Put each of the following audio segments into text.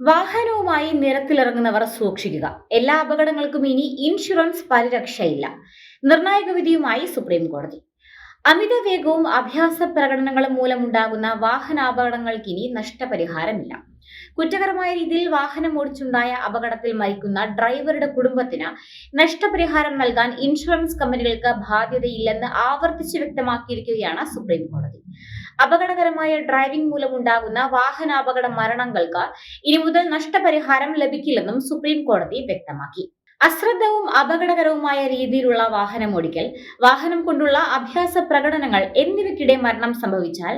വാഹനവുമായി നിരത്തിലിറങ്ങുന്നവർ സൂക്ഷിക്കുക. എല്ലാ അപകടങ്ങൾക്കും ഇനി ഇൻഷുറൻസ് പരിരക്ഷയില്ല. നിർണായക വിധിയുമായി സുപ്രീം കോടതി. അമിത വേഗവും അഭ്യാസ പ്രകടനങ്ങളും മൂലമുണ്ടാകുന്ന വാഹനാപകടങ്ങൾക്ക് ഇനി നഷ്ടപരിഹാരമില്ല. കുറ്റകരമായ രീതിയിൽ വാഹനം ഓടിച്ചുണ്ടായ അപകടത്തിൽ മരിക്കുന്ന ഡ്രൈവറുടെ കുടുംബത്തിന് നഷ്ടപരിഹാരം നൽകാൻ ഇൻഷുറൻസ് കമ്പനികൾക്ക് ബാധ്യതയില്ലെന്ന് ആവർത്തിച്ച് വ്യക്തമാക്കിയിരിക്കുകയാണ് സുപ്രീം കോടതി. അപകടകരമായ ഡ്രൈവിംഗ് മൂലമുണ്ടാകുന്ന വാഹനാപകട മരണങ്ങൾക്ക് ഇനി മുതൽ നഷ്ടപരിഹാരം ലഭിക്കില്ലെന്നും സുപ്രീം കോടതി വ്യക്തമാക്കി. അശ്രദ്ധവും അപകടകരവുമായ രീതിയിലുള്ള വാഹനം ഓടിക്കൽ വാഹനം കൊണ്ടുള്ള അഭ്യാസ പ്രകടനങ്ങൾ എന്നിവയ്ക്കിടെ മരണം സംഭവിച്ചാൽ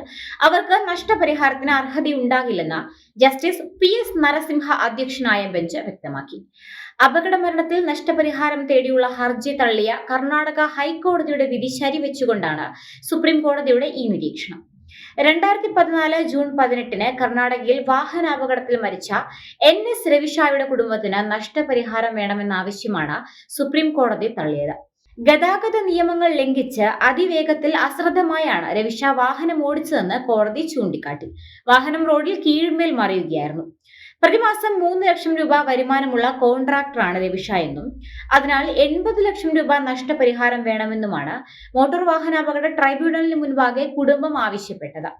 അവർക്ക് നഷ്ടപരിഹാരത്തിന് അർഹതയുണ്ടാകില്ലെന്ന് ജസ്റ്റിസ് പി എസ് നരസിംഹ അധ്യക്ഷനായ ബെഞ്ച് വ്യക്തമാക്കി. അപകട മരണത്തിൽ നഷ്ടപരിഹാരം തേടിയുള്ള ഹർജി തള്ളിയ കർണാടക ഹൈക്കോടതിയുടെ വിധി ശരിവെച്ചുകൊണ്ടാണ് സുപ്രീം കോടതിയുടെ ഈ നിരീക്ഷണം. രണ്ടായിരത്തി പതിനാല് ജൂൺ പതിനെട്ടിന് കർണാടകയിൽ വാഹനാപകടത്തിൽ മരിച്ച എൻ എസ് രവിഷായുടെ കുടുംബത്തിന് നഷ്ടപരിഹാരം വേണമെന്നാവശ്യമാണ് സുപ്രീം കോടതി തള്ളിയത്. ഗതാഗത നിയമങ്ങൾ ലംഘിച്ച് അതിവേഗത്തിൽ അശ്രദ്ധമായാണ് രവിഷ വാഹനം ഓടിച്ചതെന്ന് കോടതി ചൂണ്ടിക്കാട്ടി. വാഹനം റോഡിൽ കീഴ്മേൽ മറിയുകയായിരുന്നു. പ്രതിമാസം മൂന്ന് ലക്ഷം രൂപ വരുമാനമുള്ള കോൺട്രാക്ടറാണ് രവിഷ എന്നും അതിനാൽ എൺപത് ലക്ഷം രൂപ നഷ്ടപരിഹാരം വേണമെന്നുമാണ് മോട്ടോർ വാഹനാപകട ട്രൈബ്യൂണലിന് മുൻപാകെ കുടുംബം ആവശ്യപ്പെട്ടത്.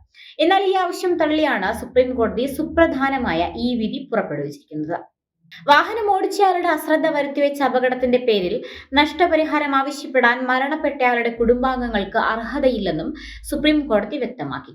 എന്നാൽ ഈ ആവശ്യം തള്ളിയാണ് സുപ്രീം കോടതി സുപ്രധാനമായ ഈ വിധി പുറപ്പെടുവിച്ചിരിക്കുന്നത്. വാഹനം ഓടിച്ചയാളുടെ അശ്രദ്ധ വരുത്തിവെച്ച അപകടത്തിന്റെ പേരിൽ നഷ്ടപരിഹാരം ആവശ്യപ്പെടാൻ മരണപ്പെട്ടയാളുടെ കുടുംബാംഗങ്ങൾക്ക് അർഹതയില്ലെന്നും സുപ്രീം കോടതി വ്യക്തമാക്കി.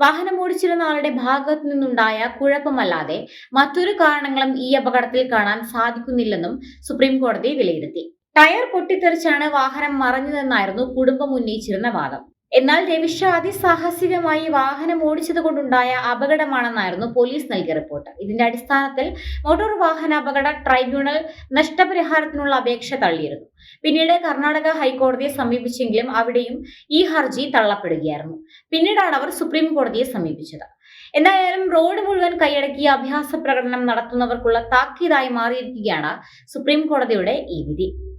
വാഹനം ഓടിച്ചിരുന്ന ആളുടെ ഭാഗത്തു നിന്നുണ്ടായ കുഴപ്പമല്ലാതെ മറ്റൊരു കാരണങ്ങളും ഈ അപകടത്തിൽ കാണാൻ സാധിക്കുന്നില്ലെന്നും സുപ്രീം കോടതി വിലയിരുത്തി. ടയർ പൊട്ടിത്തെറിച്ചാണ് വാഹനം മറഞ്ഞതെന്നായിരുന്നു കുടുംബം ഉന്നയിച്ചിരുന്ന വാദം. എന്നാൽ രവിഷ അതിസാഹസികമായി വാഹനം ഓടിച്ചത് കൊണ്ടുണ്ടായ അപകടമാണെന്നായിരുന്നു പോലീസ് നൽകിയ റിപ്പോർട്ട്. ഇതിന്റെ അടിസ്ഥാനത്തിൽ മോട്ടോർ വാഹന അപകട ട്രൈബ്യൂണൽ നഷ്ടപരിഹാരത്തിനുള്ള അപേക്ഷ തള്ളിയിരുന്നു. പിന്നീട് കർണാടക ഹൈക്കോടതിയെ സമീപിച്ചെങ്കിലും അവിടെയും ഈ ഹർജി തള്ളപ്പെടുകയായിരുന്നു. പിന്നീടാണ് അവർ സുപ്രീം കോടതിയെ സമീപിച്ചത്. എന്തായാലും റോഡ് മുഴുവൻ കൈയടക്കി അഭ്യാസ പ്രകടനം നടത്തുന്നവർക്കുള്ള താക്കീതായി മാറിയിരിക്കുകയാണ് സുപ്രീം കോടതിയുടെ ഈ വിധി.